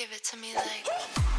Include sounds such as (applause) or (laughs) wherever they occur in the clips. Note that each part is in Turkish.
Give it to me like.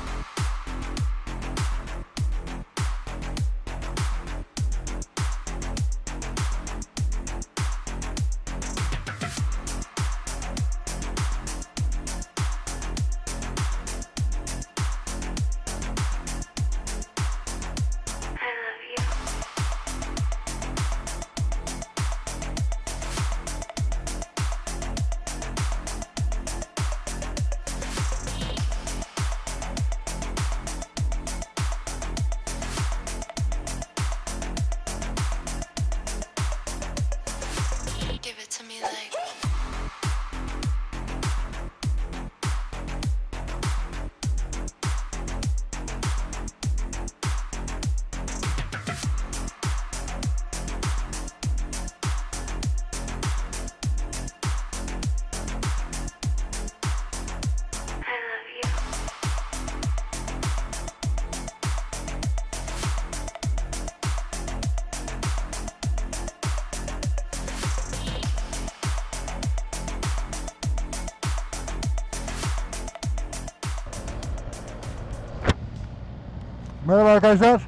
Merhaba arkadaşlar.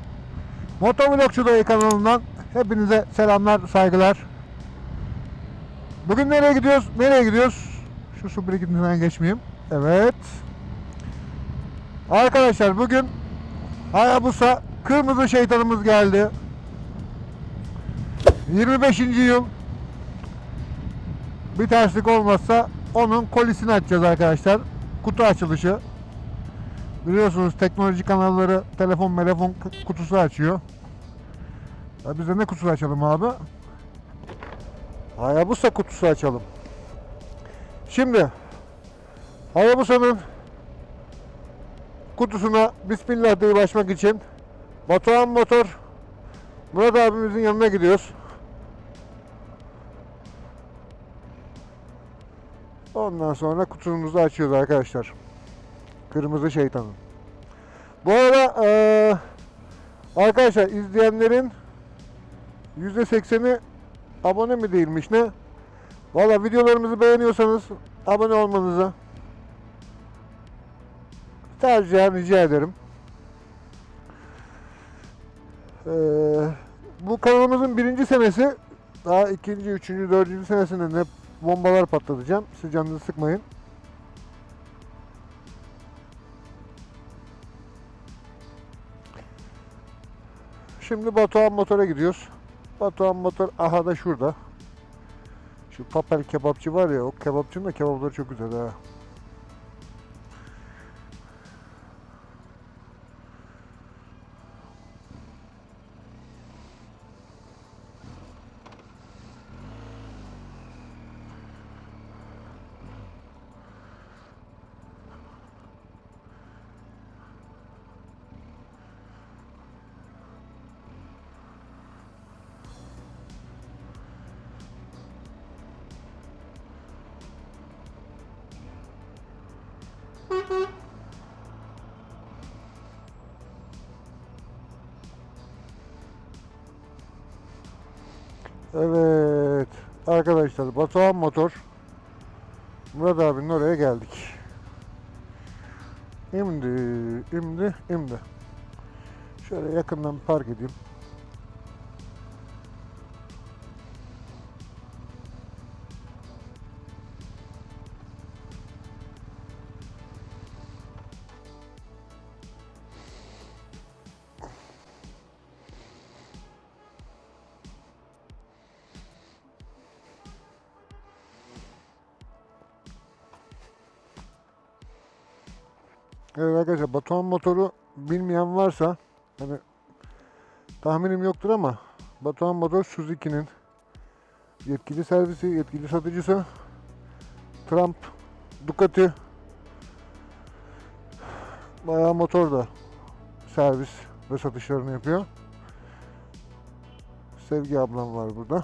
Motovlogçu Dayı kanalından hepinize selamlar, saygılar. Bugün nereye gidiyoruz? Nereye gidiyoruz? Şu su birikintinden geçmeyeyim. Evet. Arkadaşlar bugün Hayabusa kırmızı şeytanımız geldi. 25. yıl. Bir terslik olmazsa onun kolisini açacağız arkadaşlar. Kutu açılışı. Biliyorsunuz teknoloji kanalları telefon telefon kutusu açıyor. Ya biz de ne kutusu açalım abi? Hayabusa kutusu açalım. Şimdi Hayabusa'nın kutusuna Bismillah deyip açmak için Batuhan Motor Murat abimizin yanına gidiyoruz. Ondan sonra kutumuzu açıyoruz arkadaşlar. Kırmızı şeytanın. Bu arada eee, arkadaşlar izleyenlerin %80'i abone mi değilmiş ne? Valla videolarımızı beğeniyorsanız abone olmanızı tercihen rica ederim. Eee, bu kanalımızın birinci senesi daha ikinci, üçüncü, dördüncü senesinde hep bombalar patlatacağım. Siz sıkmayın. Şimdi Batuhan Motor'a gidiyoruz. Batuhan Motor aha da şurada. Şu papel kebapçı var ya o kebapçının da kebapları çok güzel ha. Evet. Arkadaşlar Batuhan Motor Murat abinin oraya geldik. Şimdi, şimdi, şimdi. Şöyle yakından park edeyim. Arkadaşlar Batuhan motoru bilmeyen varsa hani tahminim yoktur ama Batuhan motor Suzuki'nin yetkili servisi, yetkili satıcısı Trump, Ducati bayağı motor da servis ve satışlarını yapıyor. Sevgi ablam var burada.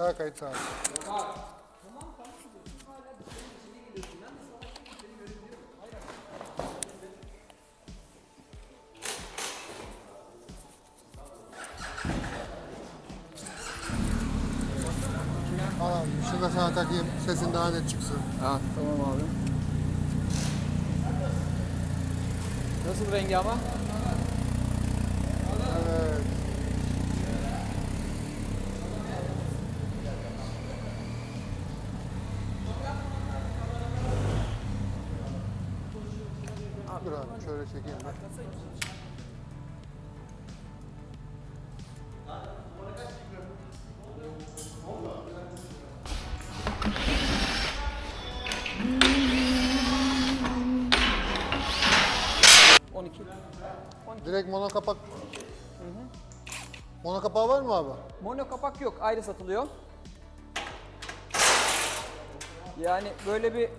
Ha kayıt sağ ol. Al abi şunu da sana takayım sesin daha net çıksın. Ha, tamam abi. Nasıl rengi ama? Direkt mono kapak. Mono kapağı var mı abi? Mono kapak yok, ayrı satılıyor. Yani böyle bir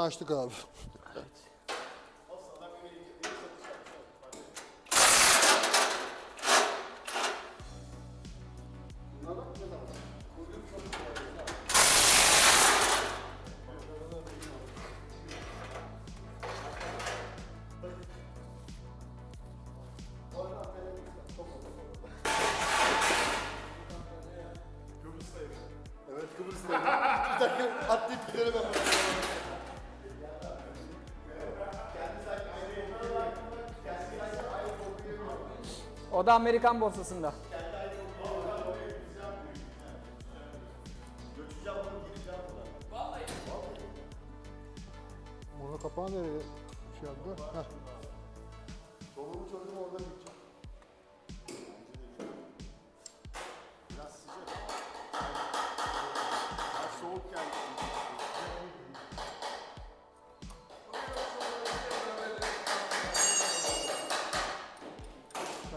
açtık abi. O da Amerikan borsasında.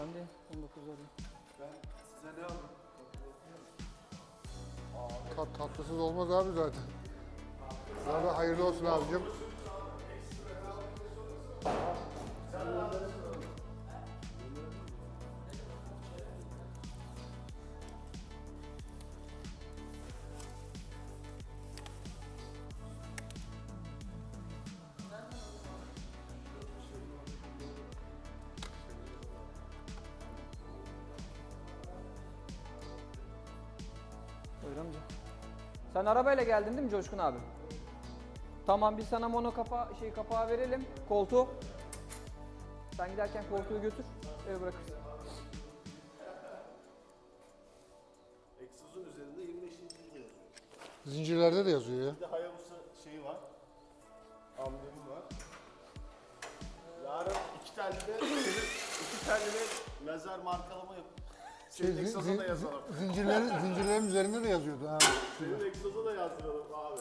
Ben de 19 alayım. Size ne aldım? Tat, tatlısız olmaz abi zaten. Sana da hayırlı olsun abicim. Buyur Sen arabayla geldin değil mi Coşkun abi? Tamam biz sana mono kapa şey kapağı verelim. Koltuğu. Sen giderken koltuğu götür. Eve bırakırsın. Egzozun üzerinde 25. yıl yazıyor. Zincirlerde de yazıyor ya. Bir de Hayabusa şeyi var. Amblemi var. Yarın iki tane de iki tane de lazer markalama yap. Şey, Senin zin- egzoza da yazalım. zincirlerin, zincirlerin üzerinde de yazıyordu. Ha. Senin egzoza da yazdıralım abi.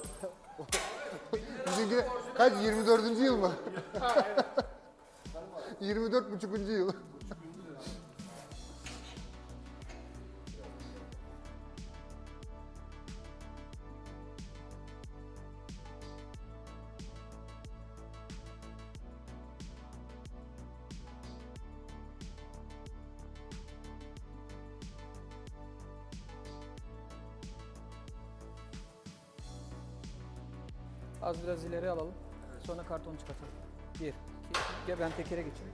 (laughs) Bizimki kaç? 24. yıl mı? (laughs) 24 (laughs) buçukuncu yıl. Az biraz ileri alalım. Sonra karton çıkartalım. Bir, iki, gel ben tekere geçeyim.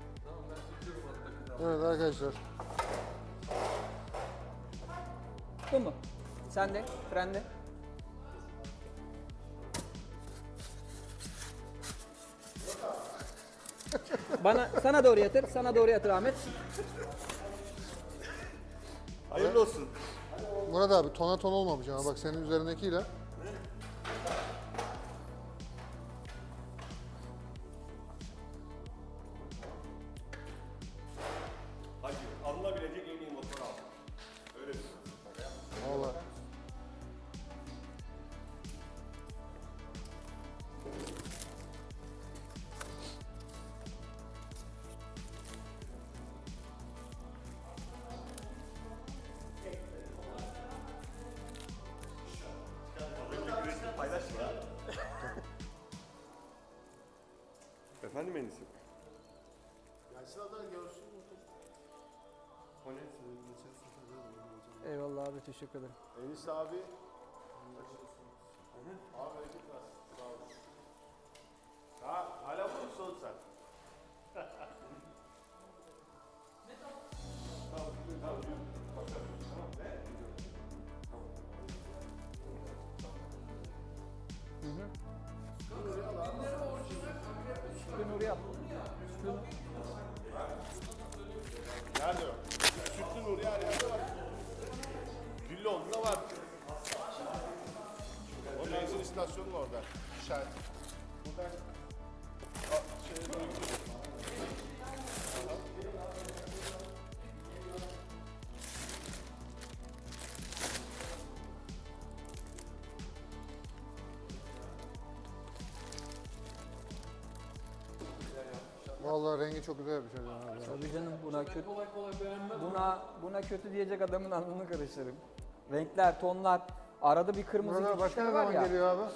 Evet arkadaşlar. Bu mu? Sen de, frende. Bana, sana doğru yatır, sana doğru yatır Ahmet. Hayırlı olsun. Murat abi tona ton olmamış ama bak senin üzerindekiyle. Efendim Enis'im? Gelsin adam görsün. O ne? Sizin geçen sefer Eyvallah abi teşekkür ederim. Enis abi. Abi bereket versin. Sağ ol. Ha, hala mutlusun oğlum sen. (laughs) Sütlü Nuri yap. Sütlü Nerede o? Sütlü Nuri her yerde var. Güllüoğlu'nda var. O benzin istasyonu var orada. İşaret. Buradan Aa, şeye doğru gidiyor. Rengi çok güzel yapmış hocam abi. Tabii canım buna kötü. Buna buna kötü diyecek adamın alnını karıştırırım. Renkler, tonlar, arada bir kırmızı Murat abi başka ne geçişler var zaman ya. geliyor abi?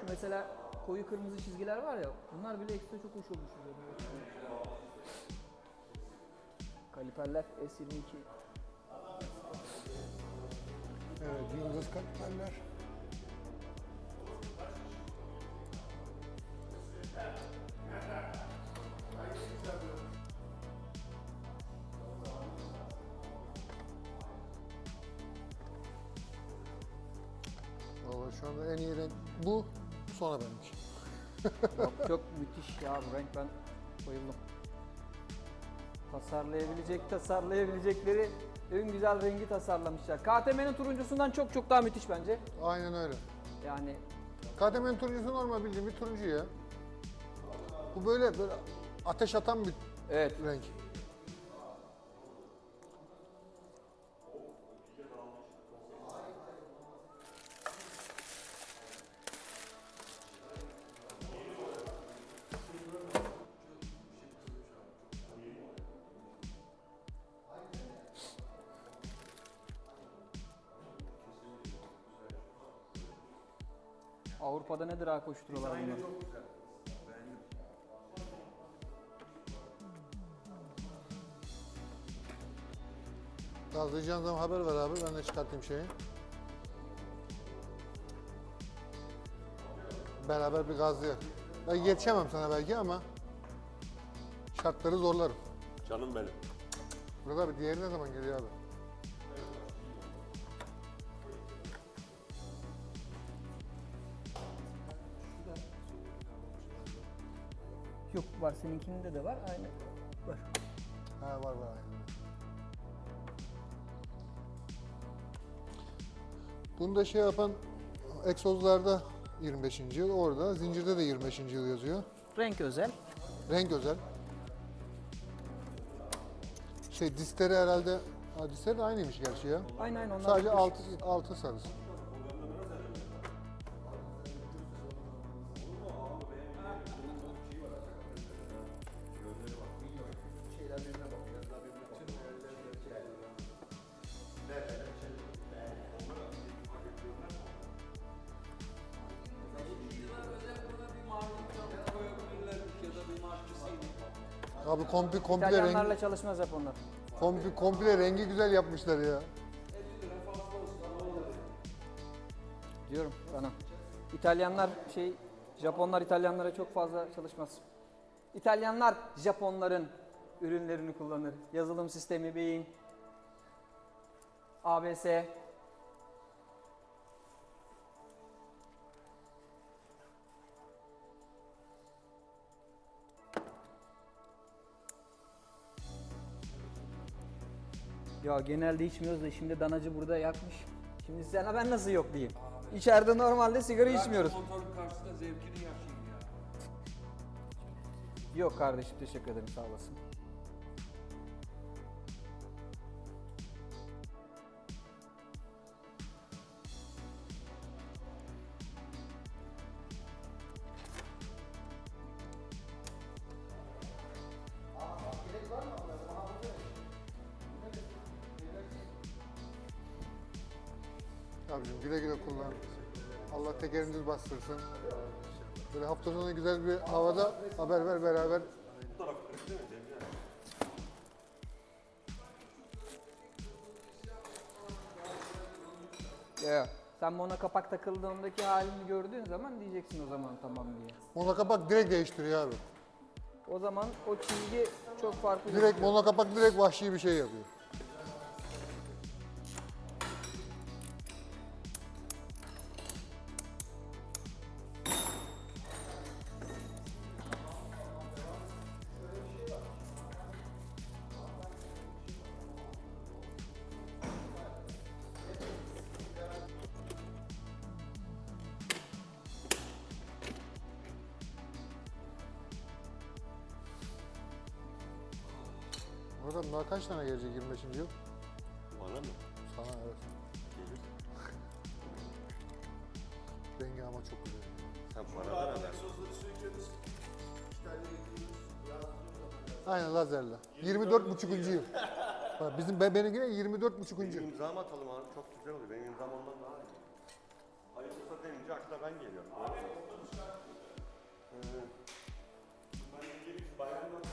Şu mesela koyu kırmızı çizgiler var ya. Bunlar bile ekstra çok hoş olmuş. Kaliperler S22. Evet, yıldız kalplerler. Şu anda en iyi renk bu, sonra benimki. Yok, çok müthiş ya bu renk ben bayıldım. Tasarlayabilecek, tasarlayabilecekleri en güzel rengi tasarlamışlar. KTM'nin turuncusundan çok çok daha müthiş bence. Aynen öyle. Yani KTM'nin turuncusu normal bildiğim bir turuncu ya. Bu böyle böyle ateş atan bir evet renk. Avrupa'da nedir ha koşturuyorlar bunlar. Gazlayacağın zaman haber ver abi, ben de çıkartayım şeyi. Beraber bir gazlayak. Ben yetişemem sana belki ama şartları zorlarım. Canım benim. Burada abi diğeri ne zaman geliyor abi? Var seninkinde de var aynı. Var. Ha var var aynen. Bunda şey yapan egzozlarda 25. yıl, orada zincirde de 25. yıl yazıyor. Renk özel. Renk özel. Şey distleri herhalde, ha distleri de aynıymış gerçi ya. Aynen aynen onlar. Sadece altı, altı sarısı. Komple komple rengi, İtalyanlarla çalışmaz Japonlar. komple, komple rengi güzel yapmışlar ya. Diyorum sana. İtalyanlar şey Japonlar İtalyanlara çok fazla çalışmaz. İtalyanlar Japonların ürünlerini kullanır. Yazılım sistemi, beyin, ABS. Ya genelde içmiyoruz da şimdi danacı burada yakmış. Şimdi sana ben nasıl yok diyeyim. İçeride normalde sigara içmiyoruz. Motorun karşısında zevkini yaşayayım ya. Yok kardeşim teşekkür ederim sağ olasın. Abicim güle güle kullan. Allah tekerinizi bastırsın. Böyle hafta sonu güzel bir havada haber ver beraber. Ya. Sen mono kapak takıldığındaki halini gördüğün zaman diyeceksin o zaman tamam diye. Monokapak direkt değiştiriyor abi. O zaman o çizgi çok farklı. Direkt gözüküyor. monokapak direkt vahşi bir şey yapıyor. Murat daha kaç tane gelecek 25. yıl? Bana mı? Sana evet. Gelir. Rengi ama çok güzel. Sen paradan eder. Aynen lazerle. 24 buçukuncu yıl. Bak bizim be- benimkine 24 buçukuncu. Benim imzamı atalım abi. Çok güzel oluyor. Benim imzam ondan daha iyi. Hayırlısı denince akla ben geliyorum. Doğru mu? Hı. Bayramdan falan aldım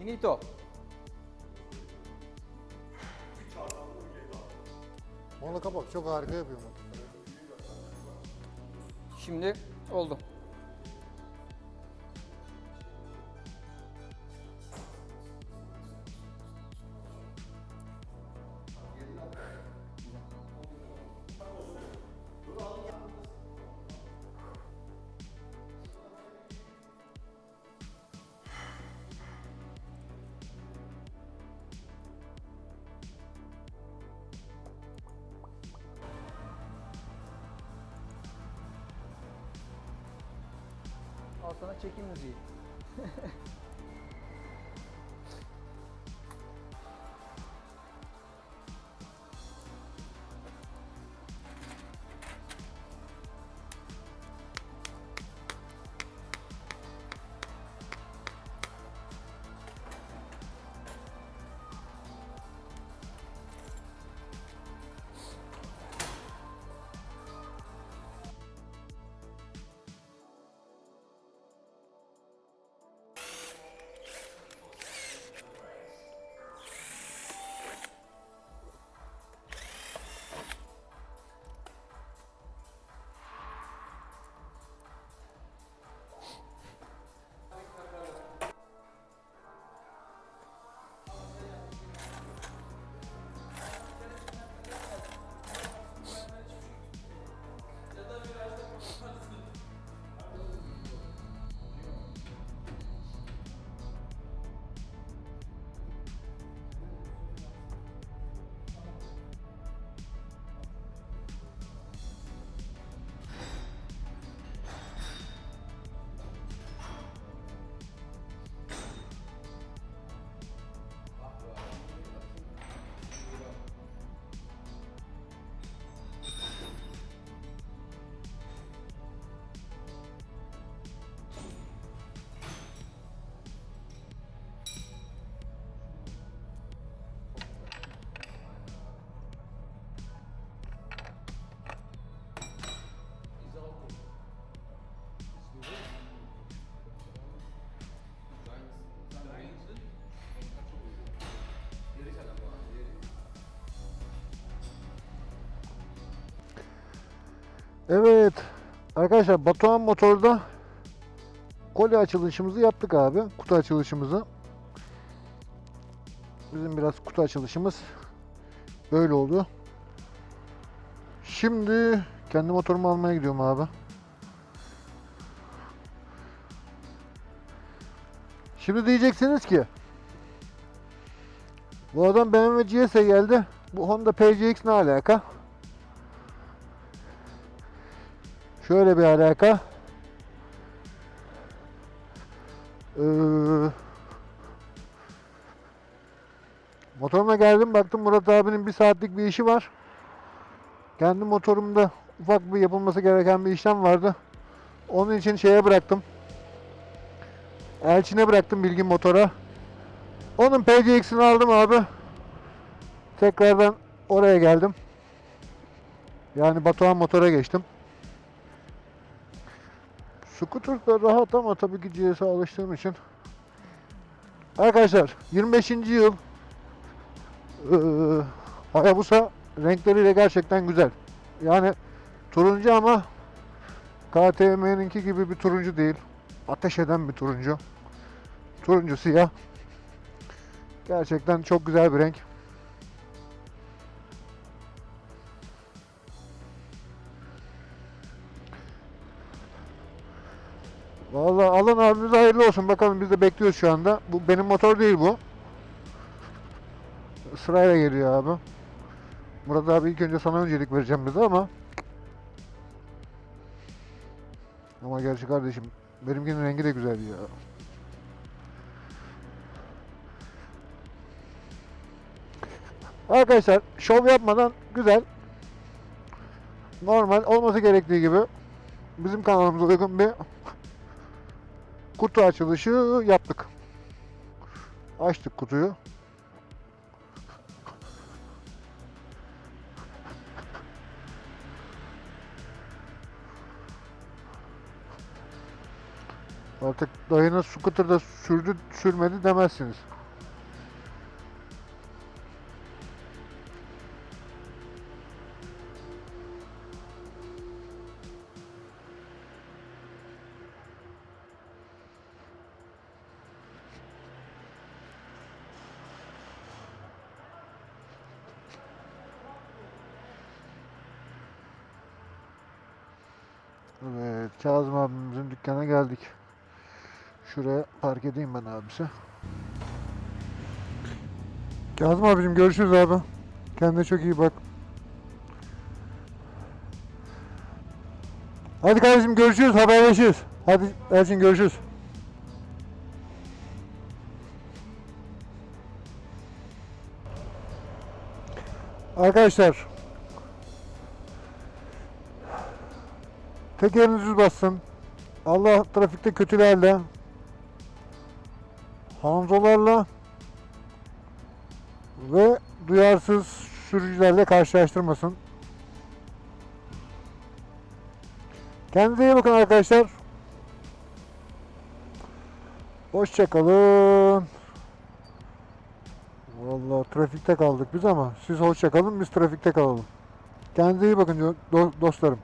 Finito. Monokapak çok harika yapıyor makine. Şimdi oldu. Sana çekim müziği. (laughs) Evet. Arkadaşlar Batuhan Motor'da koli açılışımızı yaptık abi. Kutu açılışımızı. Bizim biraz kutu açılışımız böyle oldu. Şimdi kendi motorumu almaya gidiyorum abi. Şimdi diyeceksiniz ki bu adam BMW GS'e geldi. Bu Honda PCX ne alaka? Şöyle bir alaka. Ee, motoruma geldim baktım Murat abinin bir saatlik bir işi var. Kendi motorumda ufak bir yapılması gereken bir işlem vardı. Onun için şeye bıraktım. Elçin'e bıraktım bilgin motora. Onun PCX'ini aldım abi. Tekrardan oraya geldim. Yani Batuhan motora geçtim. Scooter da rahat ama tabii ki GS'e alıştığım için. Arkadaşlar 25. yıl eee Hayabusa renkleriyle gerçekten güzel. Yani turuncu ama KTM'ninki gibi bir turuncu değil. Ateş eden bir turuncu. Turuncu siyah. Gerçekten çok güzel bir renk. Vallahi alın abimize hayırlı olsun. Bakalım biz de bekliyoruz şu anda. Bu benim motor değil bu. Sırayla geliyor abi. Murat abi ilk önce sana öncelik vereceğim bize ama ama gerçi kardeşim benimkinin rengi de güzel ya. Arkadaşlar şov yapmadan güzel normal olması gerektiği gibi bizim kanalımıza uygun bir kutu açılışı yaptık. Açtık kutuyu. Artık dayınız scooter'da sürdü sürmedi demezsiniz. Geldik. Şuraya park edeyim ben abisi. Kazım abicim görüşürüz abi. Kendine çok iyi bak. Hadi kardeşim görüşürüz, haberleşiriz. Hadi Elçin görüşürüz. Arkadaşlar Tekeriniz düz. Allah trafikte kötülerle, Hanzolarla ve duyarsız sürücülerle karşılaştırmasın. Kendinize iyi bakın arkadaşlar. Hoşçakalın. Vallahi trafikte kaldık biz ama siz hoşça kalın biz trafikte kalalım. Kendinize iyi bakın do- dostlarım.